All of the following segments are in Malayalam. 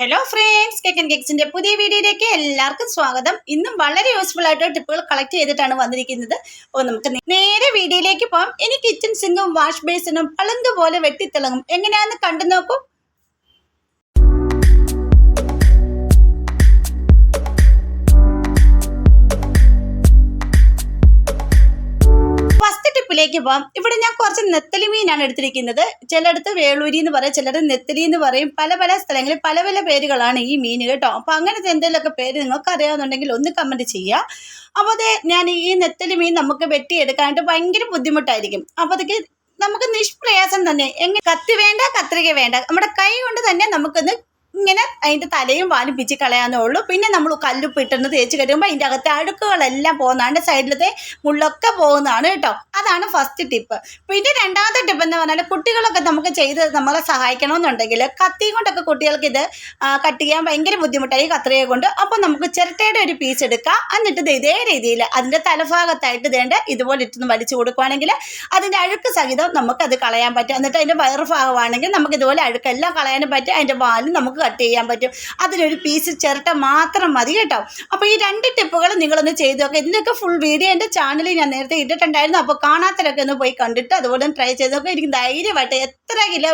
ഹലോ ഫ്രണ്ട്സ് കെക്കൻ ആൻഡ് കേക്സിന്റെ പുതിയ വീഡിയോയിലേക്ക് എല്ലാവർക്കും സ്വാഗതം. ഇന്നും വളരെ യൂസ്ഫുൾ ആയിട്ട് ടിപ്പുകൾ കളക്ട് ചെയ്തിട്ടാണ് വന്നിരിക്കുന്നത്. അപ്പോൾ നമുക്ക് നേരെ വീഡിയോയിലേക്ക് പോകാം ഇനി കിച്ചൺ സിങ്കും വാഷ് ബേസിനും പളുങ്ക് പോലെ വെട്ടിത്തിളങ്ങും. എങ്ങനെയാണെന്ന് കണ്ടു നോക്കൂ. ഫസ്റ്റ് ടിപ്പിലേക്ക് പോകാം ഇവിടെ ഞാൻ കുറച്ച് നെത്തലി മീനാണ് എടുത്തിരിക്കുന്നത്. ചിലയിടത്ത് വേളൂരി എന്ന് പറയും ചിലടത്ത് നെത്തലി എന്ന് പറയും. പല പല സ്ഥലങ്ങളിൽ പല പല പേരുകളാണ് ഈ മീൻ കേട്ടോ. അപ്പോൾ അങ്ങനത്തെ എന്തെങ്കിലുമൊക്കെ പേര് നിങ്ങൾക്ക് അറിയാവുന്നുണ്ടെങ്കിൽ ഒന്ന് കമന്റ് ചെയ്യുക. അപ്പോൾ അതെ ഞാൻ ഈ നെത്തലി മീൻ നമുക്ക് വെട്ടിയെടുക്കാനായിട്ട് ഭയങ്കര ബുദ്ധിമുട്ടായിരിക്കും. അപ്പോൾ അതൊക്കെ നമുക്ക് നിഷ്പ്രയാസം തന്നെ. എങ്ങനെ കത്തി വേണ്ട കത്രിക വേണ്ട. നമ്മുടെ കൈ കൊണ്ട് തന്നെ നമുക്കൊന്ന് ഇങ്ങനെ അതിന്റെ തലയും വാലും പിച്ചി കളയാന്നേ ഉള്ളൂ. പിന്നെ നമ്മൾ കല്ലുപ്പ് ഇട്ടെന്ന് തേച്ച് കഴിയുമ്പോൾ അതിന്റെ അകത്തെ അഴുക്കുകളെല്ലാം പോകുന്നതാണ്. സൈഡിലത്തെ മുള്ളൊക്കെ പോകുന്നതാണ് കേട്ടോ. അതാണ് ഫസ്റ്റ് ടിപ്പ് പിന്നെ രണ്ടാമത്തെ ടിപ്പ് എന്ന് പറഞ്ഞാൽ കുട്ടികളൊക്കെ നമുക്ക് ചെയ്ത് നമ്മളെ സഹായിക്കണമെന്നുണ്ടെങ്കിൽ കത്തി കൊണ്ടൊക്കെ കുട്ടികൾക്ക് ഇത് കട്ട് ചെയ്യാൻ ഭയങ്കര ബുദ്ധിമുട്ടായി കത്രിയെ കൊണ്ട്. അപ്പോൾ നമുക്ക് ചിരട്ടയുടെ ഒരു പീസ് എടുക്കാം. എന്നിട്ട് ഇത് ഇതേ രീതിയിൽ അതിന്റെ തലഭാഗത്തായിട്ട് ഇതേണ്ട ഇതുപോലെ ഇട്ടൊന്ന് വലിച്ചു കൊടുക്കുകയാണെങ്കിൽ അതിന്റെ അഴുക്ക് സഹിതം നമുക്കത് കളയാൻ പറ്റും. എന്നിട്ട് അതിന്റെ വയറു ഭാഗമാണെങ്കിൽ നമുക്ക് ഇതുപോലെ അഴുക്കെല്ലാം കളയാനും പറ്റും. അതിന്റെ വാലും നമുക്ക് കട്ട് ചെയ്യാൻ പറ്റും. അതിലൊരു പീസ് ചിരട്ട മാത്രം മതി കേട്ടോ. അപ്പോൾ ഈ രണ്ട് ടിപ്പുകൾ നിങ്ങളൊന്ന് ചെയ്തു നോക്കുക ഇതിനൊക്കെ ഫുൾ വീഡിയോ എന്റെ ചാനലിൽ ഞാൻ നേരത്തെ ഇട്ടിട്ടുണ്ടായിരുന്നു. അപ്പോൾ കാണാത്തവരൊക്കെ ഒന്ന് പോയി കണ്ടിട്ട് അതുപോലെ ട്രൈ ചെയ്ത് നോക്കുക എനിക്ക് ധൈര്യമായിട്ട് എത്ര കിലോ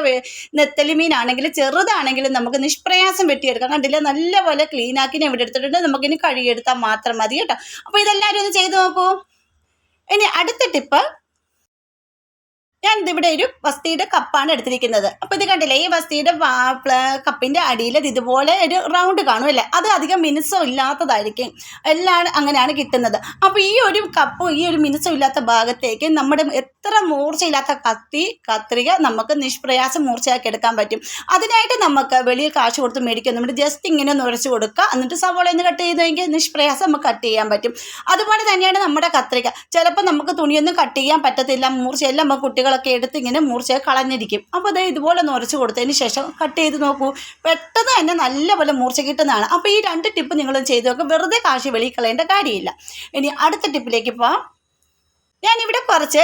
നെത്തലിമീനാണെങ്കിലും നെത്തലി ചെറുതാണെങ്കിലും നമുക്ക് നിഷ്പ്രയാസം വെട്ടിയെടുക്കാം. കണ്ടില്ല? നല്ലപോലെ ക്ലീൻ ആക്കി ഞാൻ ഇവിടെ എടുത്തിട്ടുണ്ട്. നമുക്കിനി കഴുകിയെടുത്താൽ മാത്രം മതി കേട്ടോ. അപ്പോൾ ഇതെല്ലാവരും ഒന്ന് ചെയ്ത് നോക്കൂ. ഇനി അടുത്ത ടിപ്പ് ഞാൻ ഇതിവിടെ ഒരു വസ്തിയുടെ കപ്പാണ് എടുത്തിരിക്കുന്നത്. അപ്പോൾ ഇത് കണ്ടില്ലേ ഈ വസ്തിയുടെ കപ്പിന്റെ അടിയിൽ ഇത് ഇതുപോലെ ഒരു റൗണ്ട് കാണും അല്ലേ അത് അധികം മിനുസം ഇല്ലാത്തതായിരിക്കും. എല്ലാം അങ്ങനെയാണ് കിട്ടുന്നത്. അപ്പോൾ ഈ ഒരു കപ്പും ഈ ഒരു മിനുസം ഇല്ലാത്ത ഭാഗത്തേക്ക് നമ്മുടെ എത്ര മൂർച്ചയില്ലാത്ത കത്തി കത്രിക നമുക്ക് നിഷ്പ്രയാസം മൂർച്ചയാക്കി എടുക്കാൻ പറ്റും. അതിനായിട്ട് നമുക്ക് വെളിയിൽ കാശ് കൊടുത്ത് മേടിക്കും നമ്മുടെ ജസ്റ്റ് ഇങ്ങനെ ഒന്ന് നുരച്ച് കൊടുക്കുക. എന്നിട്ട് സവോള ഒന്ന് കട്ട് ചെയ്തെങ്കിൽ നിഷ്പ്രയാസം നമുക്ക് കട്ട് ചെയ്യാൻ പറ്റും. അതുപോലെ തന്നെയാണ് നമ്മുടെ കത്രിക. ചിലപ്പോൾ നമുക്ക് തുണിയൊന്നും കട്ട് ചെയ്യാൻ പറ്റത്തില്ല മൂർച്ചയെല്ലാം നമ്മൾ കുട്ടികളൊക്കെ എടുത്ത് ഇങ്ങനെ മൂർച്ച കളഞ്ഞിരിക്കും. അപ്പോൾ അത് ഇതുപോലെ നുരച്ച് കൊടുത്തതിന് ശേഷം കട്ട് ചെയ്ത് നോക്കൂ. പെട്ടെന്ന് തന്നെ നല്ലപോലെ മൂർച്ച കിട്ടുന്നതാണ്. അപ്പോൾ ഈ രണ്ട് ടിപ്പ് നിങ്ങൾ ചെയ്ത് നോക്കുക വെറുതെ കാശ് വെളിയിൽ കളയേണ്ട കാര്യമില്ല. ഇനി അടുത്ത ടിപ്പിലേക്ക് പോവാം. ഞാനിവിടെ കുറച്ച്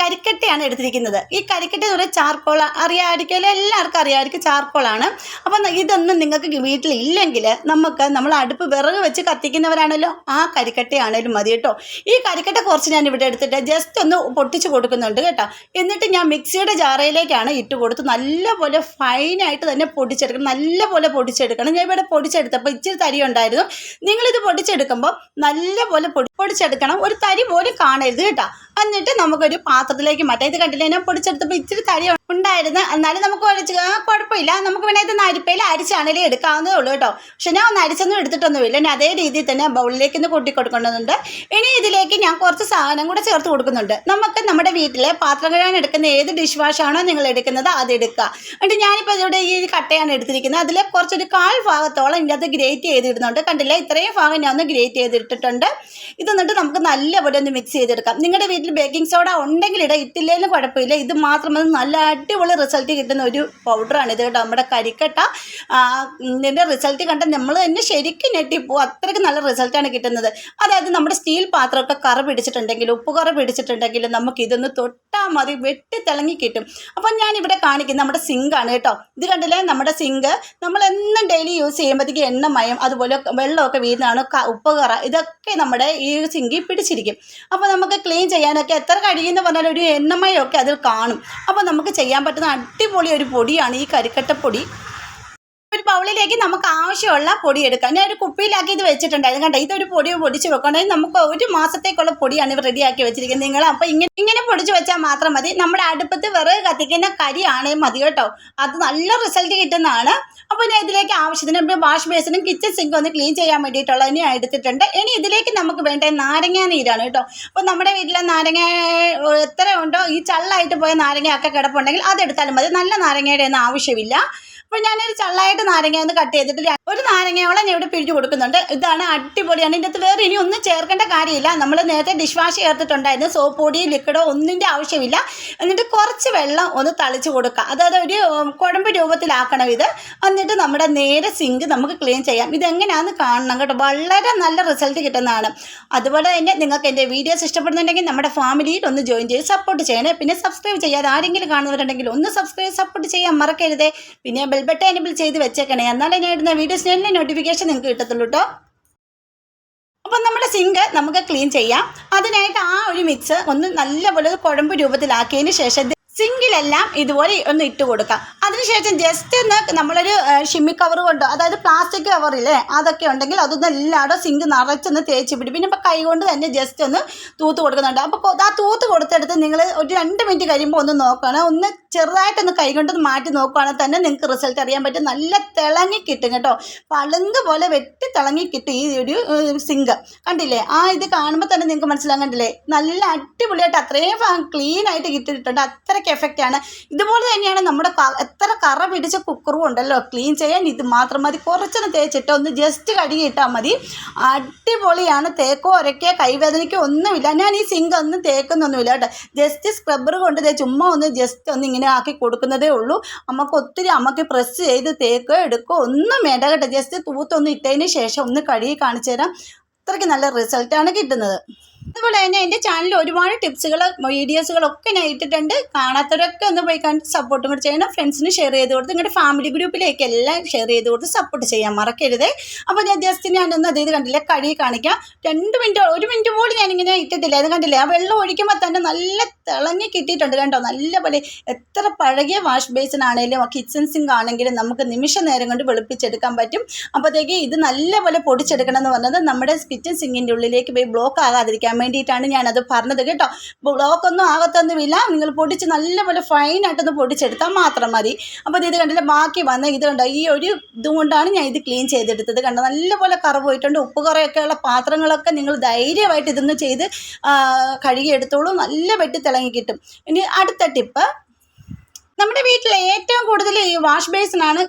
കരിക്കട്ടയാണ് എടുത്തിരിക്കുന്നത്. ഈ കരിക്കട്ട എന്ന് പറയുന്നത് ചാർക്കോൾ അറിയാമായിരിക്കും എല്ലാവർക്കും അറിയാമായിരിക്കും ചാർക്കോളാണ് അപ്പം ഇതൊന്നും നിങ്ങൾക്ക് വീട്ടിൽ ഇല്ലെങ്കിൽ നമുക്ക് നമ്മൾ അടുപ്പ് വിറക് വെച്ച് കത്തിക്കുന്നവരാണല്ലോ. ആ കരിക്കട്ടയാണേലും മതി കേട്ടോ. ഈ കരിക്കട്ട കുറച്ച് ഞാൻ ഇവിടെ എടുത്തിട്ട് ജസ്റ്റ് ഒന്ന് പൊട്ടിച്ച് കൊടുക്കുന്നുണ്ട് കേട്ടോ. എന്നിട്ട് ഞാൻ മിക്സിയുടെ ജാറയിലേക്കാണ് ഇട്ട് കൊടുത്ത് നല്ലപോലെ ഫൈനായിട്ട് തന്നെ പൊടിച്ചെടുക്കണം. നല്ലപോലെ പൊടിച്ചെടുക്കണം. ഞാൻ ഇവിടെ പൊടിച്ചെടുത്തപ്പോൾ ഇച്ചിരി തരി ഉണ്ടായിരുന്നു. നിങ്ങളിത് പൊടിച്ചെടുക്കുമ്പോൾ നല്ലപോലെ പൊടി പൊടിച്ചെടുക്കണം. ഒരു തരി പോലും കാണരുത് കേട്ടോ. എന്നിട്ട് നമുക്കൊരു പാത്രത്തിലേക്ക് മാറ്റാം. ഇത് കണ്ടില്ലേ? ഞാൻ പൊടിച്ചെടുത്തപ്പോൾ ഇച്ചിരി തരി ഉണ്ടായിരുന്നു. എന്നാലും നമുക്ക് ഒഴിച്ച് കുഴപ്പമില്ല. നമുക്ക് പിന്നെ ഇത് അരിപ്പയിൽ അരിച്ചാണേലും എടുക്കാവുന്നതേ ഉള്ളൂ കേട്ടോ. പക്ഷെ ഞാൻ ഒന്ന് അരിച്ചൊന്നും എടുത്തിട്ടൊന്നുമില്ല. ഞാൻ അതേ രീതിയിൽ തന്നെ ബൗളിലേക്ക് ഒന്ന് കൂട്ടി കൊടുക്കേണ്ടതുണ്ട് ഇനി ഇതിലേക്ക് ഞാൻ കുറച്ച് സാധനം കൂടെ ചേർത്ത് കൊടുക്കുന്നുണ്ട്. നമുക്ക് നമ്മുടെ വീട്ടിലെ പാത്രം കഴുകാൻ എടുക്കുന്ന ഏത് ഡിഷ് വാഷാണോ നിങ്ങൾ എടുക്കുന്നത് അത് എടുക്കുക. എന്നിട്ട് ഞാനിപ്പോൾ ഇവിടെ ഈ കട്ടയാണ് എടുത്തിരിക്കുന്നത്. അതിൽ കുറച്ചൊരു കാൽ ഭാഗത്തോളം ഇതിന്റെ അത് ഗ്രേറ്റ് ചെയ്തിടുന്നുണ്ട്. കണ്ടില്ലേ? ഇത്രയും ഭാഗം ഞാൻ ഒന്ന് ഗ്രേറ്റ് ചെയ്തിട്ടിട്ടുണ്ട്. ഇത് നമുക്ക് നല്ലപോലെ ഒന്ന് മിക്സ് ചെയ്തെടുക്കാം. നിങ്ങളുടെ വീട്ടിൽ ബേക്കിംഗ് സോഡ ഉണ്ടെങ്കിൽ ഇട ഇട്ടില്ലേലും കുഴപ്പമില്ല. ഇത് മാത്രം മതി. നല്ല അടിപൊളി റിസൾട്ട് കിട്ടുന്ന ഒരു പൗഡറാണ് ഇത് കേട്ടോ. നമ്മുടെ കരിക്കട്ട. ഇതിന്റെ റിസൾട്ട് കണ്ട നമ്മൾ തന്നെ ശരിക്കും ഞെട്ടിപ്പോവും. അത്രയ്ക്ക് നല്ല റിസൾട്ടാണ് കിട്ടുന്നത്. അതായത് നമ്മുടെ സ്റ്റീൽ പാത്രമൊക്കെ കറ പിടിച്ചിട്ടുണ്ടെങ്കിലും ഉപ്പ് കറ പിടിച്ചിട്ടുണ്ടെങ്കിലും നമുക്ക് ഇതൊന്ന് തൊട്ടാൽ മതി. വെട്ടി തിളങ്ങി കിട്ടും. അപ്പം ഞാനിവിടെ ഇവിടെ കാണിക്കുന്നത് നമ്മുടെ സിങ്കാണ് കേട്ടോ. ഇത് കണ്ടില്ലേ? നമ്മുടെ സിങ്ക് നമ്മൾ എന്നും ഡെയിലി യൂസ് ചെയ്യുമ്പോഴത്തേക്ക് എണ്ണമയം അതുപോലെ വെള്ളമൊക്കെ വീഴുന്നതാണ് ഉപ്പ് കറ. ഇതൊക്കെ നമ്മുടെ ഈ സിങ്കിൽ പിടിച്ചിരിക്കും. അപ്പോൾ നമുക്ക് ക്ലീൻ ചെയ്യാനൊക്കെ എത്ര പറഞ്ഞാൽ ഒരു എണ്ണമയമൊക്കെ അതിൽ കാണും. അപ്പോൾ നമുക്ക് ചെയ്യാൻ പറ്റുന്ന അടിപൊളി ഒരു പൊടിയാണ് ഈ കരിക്കട്ടപ്പൊടി. ഒരു ബൗളിലേക്ക് നമുക്ക് ആവശ്യമുള്ള പൊടി എടുക്കാം. ഞാൻ ഒരു കുപ്പിയിലാക്കി ഇത് വെച്ചിട്ടുണ്ടായിരുന്നു. കണ്ടോ? ഇതൊരു പൊടി പൊടിച്ച് വെക്കണമെങ്കിൽ നമുക്ക് ഒരു മാസത്തേക്കുള്ള പൊടിയാണ് റെഡിയാക്കി വെച്ചിരിക്കുന്നത്. നിങ്ങൾ അപ്പോൾ ഇങ്ങനെ ഇങ്ങനെ പൊടിച്ച് വെച്ചാൽ മാത്രം മതി. നമ്മുടെ അടുപ്പത്ത് വിറക് കത്തിക്കുന്ന കരിയാണ് മതി കേട്ടോ. അത് നല്ല റിസൾട്ട് കിട്ടുന്നതാണ്. അപ്പോൾ ഞാൻ ഇതിലേക്ക് ആവശ്യത്തിന് വാഷ് ബേസിനും കിച്ചൺ സിങ്കും ഒന്ന് ക്ലീൻ ചെയ്യാൻ വേണ്ടിയിട്ടുള്ള ഇനി എടുത്തിട്ടുണ്ട്. ഇനി ഇതിലേക്ക് നമുക്ക് വേണ്ട നാരങ്ങ നീരാണ് കേട്ടോ. അപ്പോൾ നമ്മുടെ വീട്ടിലെ നാരങ്ങ എത്ര ഉണ്ടോ? ഈ ചള്ളായിട്ട് പോയ നാരങ്ങയൊക്കെ കിടപ്പുണ്ടെങ്കിൽ അതെടുത്താലും മതി. നല്ല നാരങ്ങയുടെ ഒന്നും ആവശ്യമില്ല. അപ്പോൾ ഞാനൊരു ചള്ളായിട്ട് നാരങ്ങ ഒന്ന് കട്ട് ചെയ്തിട്ട് ഒരു നാരങ്ങയോളം ഞാൻ ഇവിടെ പിഴിഞ്ഞു കൊടുക്കുന്നുണ്ട്. ഇതാണ് അടിപൊളിയാണ്. ഇതിന്റെ അകത്ത് വേറെ ഇനി ഒന്നും ചേർക്കേണ്ട കാര്യമില്ല. നമ്മൾ നേരത്തെ ഡിഷ് വാഷ് ചേർത്തിട്ടുണ്ടായിരുന്നു. സോപ്പ് പൊടിയോ ലിക്വിഡോ ഒന്നിന്റെ ആവശ്യമില്ല. എന്നിട്ട് കുറച്ച് വെള്ളം ഒന്ന് തളിച്ചു കൊടുക്കുക. അതായത് ഒരു കുഴമ്പ് രൂപത്തിലാക്കണം ഇത്. എന്നിട്ട് നമ്മുടെ നേരെ സിങ്ക് നമുക്ക് ക്ലീൻ ചെയ്യാം. ഇതെങ്ങനെയാണെന്ന് കാണണം കേട്ടോ. വളരെ നല്ല റിസൾട്ട് കിട്ടുന്നതാണ്. അതുപോലെ തന്നെ നിങ്ങൾക്ക് എന്റെ വീഡിയോസ് ഇഷ്ടപ്പെടുന്നുണ്ടെങ്കിൽ നമ്മുടെ ഫാമിലിയിൽ ഒന്ന് ജോയിൻ ചെയ്ത് സപ്പോർട്ട് ചെയ്യണേ. പിന്നെ സബ്സ്ക്രൈബ് ചെയ്യാതെ ആരെങ്കിലും കാണുന്നവരുണ്ടെങ്കിൽ ഒന്ന് സബ്സ്ക്രൈബ് സപ്പോർട്ട് ചെയ്യാൻ മറക്കരുതേ. പിന്നെ ബെൽ ബെൽബട്ടൺ എനേബിൾ ചെയ്ത് വെച്ചേക്കണേ. എന്നാലേ ഞാൻ ഇടുന്ന വീഡിയോസ് ഞാൻ നോട്ടിഫിക്കേഷൻ നിങ്ങൾക്ക് കിട്ടത്തുള്ളൂ കേട്ടോ അപ്പം നമ്മുടെ സിങ്ക് നമുക്ക് ക്ലീൻ ചെയ്യാം. അതിനായിട്ട് ആ ഒരു മിക്സ് ഒന്ന് നല്ലപോലെ കുഴമ്പ് രൂപത്തിലാക്കിയതിന് ശേഷം സിങ്കിലെല്ലാം ഇതുപോലെ ഒന്ന് ഇട്ട് കൊടുക്കാം. അതിനുശേഷം ജസ്റ്റ് ഒന്ന് നമ്മളൊരു ഷിമ്മി കവർ കൊണ്ടോ അതായത് പ്ലാസ്റ്റിക് കവറില്ലേ അതൊക്കെ ഉണ്ടെങ്കിൽ അതൊന്ന് എല്ലാവരും സിങ്ക് നിറച്ചൊന്ന് തേച്ച് പിടി. പിന്നെ ഇപ്പോൾ കൈ കൊണ്ട് തന്നെ ജസ്റ്റ് ഒന്ന് തൂത്ത് കൊടുക്കുന്നുണ്ട്. അപ്പോൾ ആ തൂത്ത് കൊടുത്തെടുത്ത് നിങ്ങൾ ഒരു രണ്ട് മിനിറ്റ് കഴിയുമ്പോൾ ഒന്ന് നോക്കണം. ഒന്ന് ചെറുതായിട്ടൊന്ന് കൈകൊണ്ട് മാറ്റി നോക്കുകയാണെങ്കിൽ തന്നെ നിങ്ങൾക്ക് റിസൾട്ട് അറിയാൻ പറ്റും. നല്ല തിളങ്ങി കിട്ടും കേട്ടോ. പളുങ്ക് പോലെ വെട്ടി തിളങ്ങി കിട്ടും ഈ ഒരു സിങ്ക് കണ്ടില്ലേ? ആ ഇത് കാണുമ്പോൾ തന്നെ നിങ്ങൾക്ക് മനസ്സിലാകാൻ കണ്ടില്ലേ? നല്ല അടിപൊളിയായിട്ട് അത്രയും ക്ലീൻ ആയിട്ട് കിട്ടിയിട്ടുണ്ട്. അത്രയ്ക്ക് എഫക്റ്റ് ആണ്. ഇതുപോലെ തന്നെയാണ് നമ്മുടെ എത്ര കറ പിടിച്ച കുക്കറും ഉണ്ടല്ലോ. ക്ലീൻ ചെയ്യാൻ ഇത് മാത്രം മതി. കുറച്ചൊന്ന് തേച്ചിട്ട് ഒന്ന് ജസ്റ്റ് കഴുകി ഇട്ടാൽ മതി. അടിപൊളിയാണ്. തേക്കോ ഒരക്കോ കൈവേദനയ്ക്കോ ഒന്നുമില്ല. ഞാൻ ഈ സിങ്ക് ഒന്നും തേക്കുന്നൊന്നുമില്ല കേട്ടോ. ജസ്റ്റ് സ്ക്രബ്ബർ കൊണ്ട് ചുമ്മാ ഒന്ന് ജസ്റ്റ് ഒന്ന് ഇങ്ങനെ ആക്കി കൊടുക്കുന്നതേ ഉള്ളൂ. നമുക്ക് ഒത്തിരി അമ്മയ്ക്ക് പ്രസ് ചെയ്ത് തേക്കോ എടുക്കോ ഒന്നും വേണ്ട കേട്ടോ. ജസ്റ്റ് തൂത്തൊന്ന് ഇട്ടതിന് ശേഷം ഒന്ന് കഴുകി കാണിച്ചു തരാം. അത്രയ്ക്ക് നല്ല റിസൾട്ടാണ് കിട്ടുന്നത്. അതുപോലെ തന്നെ എന്റെ ചാനലിൽ ഒരുപാട് ടിപ്സുകൾ വീഡിയോസുകളൊക്കെ ഞാൻ ഇട്ടിട്ടുണ്ട്. കാണാത്തവരൊക്കെ ഒന്ന് പോയി കണ്ട് സപ്പോർട്ടും കൂടി ചെയ്യണം. ഫ്രണ്ട്സിന് ഷെയർ ചെയ്ത് കൊടുത്ത് നിങ്ങളുടെ ഫാമിലി ഗ്രൂപ്പിലേക്ക് എല്ലാം ഷെയർ ചെയ്ത് കൊടുത്ത് സപ്പോർട്ട് ചെയ്യാൻ മറക്കരുത്. അപ്പോൾ ഞാൻ ജസ്റ്റ് ഞാനൊന്ന് അത് ഇത് കണ്ടില്ല? കഴുകി കാണിക്കാം. രണ്ട് മിനിറ്റ് ഒരു മിനിറ്റ് പോലും ഞാനിങ്ങനെ ഇട്ടിട്ടില്ല. അത് കണ്ടില്ലേ? ആ വെള്ളം ഒഴിക്കുമ്പോൾ തന്നെ നല്ല തിളങ്ങി കിട്ടിയിട്ടുണ്ട് കണ്ടോ? നല്ല പോലെ എത്ര പഴകിയ വാഷ് ബേസിൻ ആണെങ്കിലും കിച്ചൺ സിങ്ക് ആണെങ്കിലും നമുക്ക് നിമിഷ നേരം കൊണ്ട് വെളുപ്പിച്ചെടുക്കാൻ പറ്റും. അപ്പോഴത്തേക്ക് ഇത് നല്ല പോലെ പൊടിച്ചെടുക്കണം എന്ന് പറഞ്ഞത് നമ്മുടെ കിച്ചൺ സിങ്കിന്റെ ഉള്ളിലേക്ക് പോയി ബ്ലോക്ക് ആകാതിരിക്കാൻ വേണ്ടിയിട്ടാണ് ഞാനത് പറഞ്ഞത് കേട്ടോ. ബ്ലോക്ക് ഒന്നും ആകത്തൊന്നുമില്ല. നിങ്ങൾ പൊടിച്ച് നല്ലപോലെ ഫൈനായിട്ടൊന്ന് പൊടിച്ചെടുത്താൽ മാത്രം മതി. അപ്പോൾ ഇത് കണ്ടില്ല ബാക്കി വന്ന ഇത് കണ്ടോ ഈ ഒരു ഇതുകൊണ്ടാണ് ഞാൻ ഇത് ക്ലീൻ ചെയ്തെടുത്തത്. കണ്ടോ നല്ലപോലെ കറ പോയിട്ടുണ്ട്. ഉപ്പ് കുറയൊക്കെയുള്ള പാത്രങ്ങളൊക്കെ നിങ്ങൾ ധൈര്യമായിട്ട് ഇതൊന്ന് ചെയ്ത് കഴുകിയെടുത്തോളൂ. നല്ല വെട്ടി തിളങ്ങി കിട്ടും. ഇനി അടുത്ത ടിപ്പ് നമ്മുടെ വീട്ടിൽ ഏറ്റവും കൂടുതൽ ഈ വാഷ് ബേസിനാണ്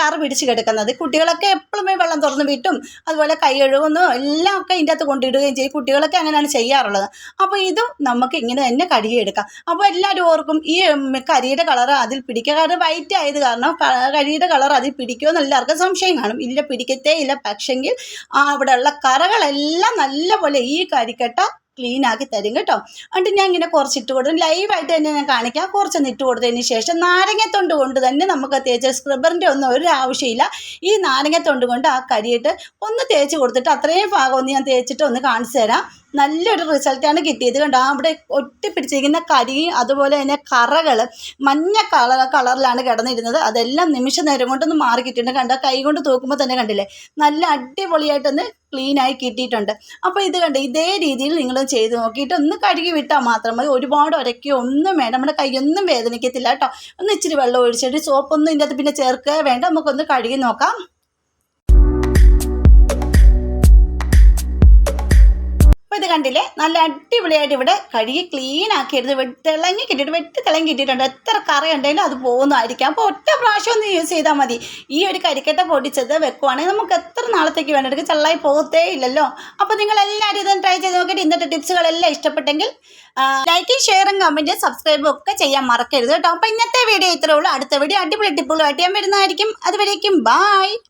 കറ പിടിച്ച് കിടക്കുന്നത്. കുട്ടികളൊക്കെ എപ്പോഴും വെള്ളം തുറന്ന് വിട്ടും അതുപോലെ കൈ കഴുകുന്നു എല്ലാം ഒക്കെ ഇതിന്റെ അകത്ത് കൊണ്ടിടുകയും ചെയ്യും. കുട്ടികളൊക്കെ അങ്ങനെയാണ് ചെയ്യാറുള്ളത്. അപ്പോൾ ഇതും നമുക്ക് ഇങ്ങനെ തന്നെ കഴുകിയെടുക്കാം. അപ്പോൾ എല്ലാവരും ഓർക്കും ഈ കരിയുടെ കളർ അതിൽ പിടിക്കുക. കാരണം വൈറ്റ് ആയത് കാരണം കരിയുടെ കളർ അതിൽ പിടിക്കുമെന്ന് എല്ലാവർക്കും സംശയം കാണും. ഇല്ല പിടിക്കത്തേ ഇല്ല. പക്ഷെങ്കിൽ അവിടെയുള്ള കറകളെല്ലാം നല്ലപോലെ ഈ കരിക്കട്ട ക്ലീൻ ആക്കി തരും കേട്ടോ. എന്നിട്ട് ഞാൻ ഇങ്ങനെ കുറച്ച് ഇട്ട് കൊടുക്കും ലൈവായിട്ട് തന്നെ ഞാൻ കാണിക്കാം. കുറച്ചൊന്ന് ഇട്ട് കൊടുത്തതിന് ശേഷം നാരങ്ങത്തൊണ്ട് കൊണ്ട് തന്നെ നമുക്ക് തേച്ച് സ്ക്രബറിന്റെ ഒന്നും ഒരു ആവശ്യമില്ല. ഈ നാരങ്ങത്തൊണ്ട് കൊണ്ട് ആ കരിയിട്ട് ഒന്ന് തേച്ച് കൊടുത്തിട്ട് അത്രയും ഭാഗം ഒന്ന് ഞാൻ തേച്ചിട്ട് ഒന്ന് കാണിച്ചു തരാം. നല്ലൊരു റിസൾട്ടാണ് കിട്ടിയത് കണ്ടോ. അവിടെ ഒട്ടിപ്പിടിച്ചിരിക്കുന്ന കരി അതുപോലെ തന്നെ കറകൾ മഞ്ഞ കളർ കളറിലാണ് കിടന്നിരുന്നത്. അതെല്ലാം നിമിഷ നേരം കൊണ്ടൊന്ന് മാറി കിട്ടിയിട്ടുണ്ട് കണ്ടോ? കൈ കൊണ്ട് തൂക്കുമ്പോൾ തന്നെ കണ്ടില്ലേ? നല്ല അടിപൊളിയായിട്ടൊന്ന് ക്ലീനായി കിട്ടിയിട്ടുണ്ട്. അപ്പോൾ ഇത് കണ്ട് ഇതേ രീതിയിൽ നിങ്ങൾ ചെയ്ത് നോക്കിയിട്ട് ഒന്ന് കഴുകി വിട്ടാൽ മാത്രം മതി. ഒരുപാട് ഉരയ്ക്കുകയോ ഒന്നും വേണ്ട. നമ്മുടെ കൈയൊന്നും വേദനിക്കത്തില്ല കേട്ടോ. ഒന്ന് ഇച്ചിരി വെള്ളം ഒഴിച്ചിട്ട് സോപ്പൊന്നും ഇതിന്റെ അകത്ത് പിന്നെ ചേർക്കുക വേണ്ട. നമുക്കൊന്ന് കഴുകി നോക്കാം. കണ്ടില്ലേ? നല്ല അടിപൊളിയായിട്ട് ഇവിടെ കഴുകി ക്ലീൻ ആക്കിയെടുത്ത് വെ- തിളങ്ങി കിട്ടിയിട്ട് വെട്ടി തിളങ്ങി കിട്ടിയിട്ടുണ്ട്. എത്ര കറി ഉണ്ടെങ്കിലും അത് പോകുന്നതായിരിക്കാം. അപ്പോൾ ഒറ്റ പ്രാവശ്യം ഒന്ന് യൂസ് ചെയ്താൽ മതി. ഈ ഒരു കരിക്കട്ട പൊടിച്ചത് വെക്കുവാണെങ്കിൽ നമുക്ക് എത്ര നാളത്തേക്ക് വേണ്ടെടുക്കും ചള്ളായി പോകത്തേ ഇല്ലല്ലോ. അപ്പോൾ നിങ്ങൾ എല്ലാവരും ഇതൊന്ന് ട്രൈ ചെയ്ത് നോക്കിയിട്ട് ഇന്നത്തെ ടിപ്സുകളെല്ലാം ഇഷ്ടപ്പെട്ടെങ്കിൽ ലൈക്കും ഷെയറും കമന്റും സബ്സ്ക്രൈബും ഒക്കെ ചെയ്യാൻ മറക്കരുത് കേട്ടോ. അപ്പോൾ ഇന്നത്തെ വീഡിയോ ഇത്രേ ഉള്ളൂ. അടുത്ത വീഡിയോ അടിപൊളി ടിപ്പുകളുമായിട്ട് ഞാൻ വരുന്നതായിരിക്കും. അതുവരേക്കും ബായ്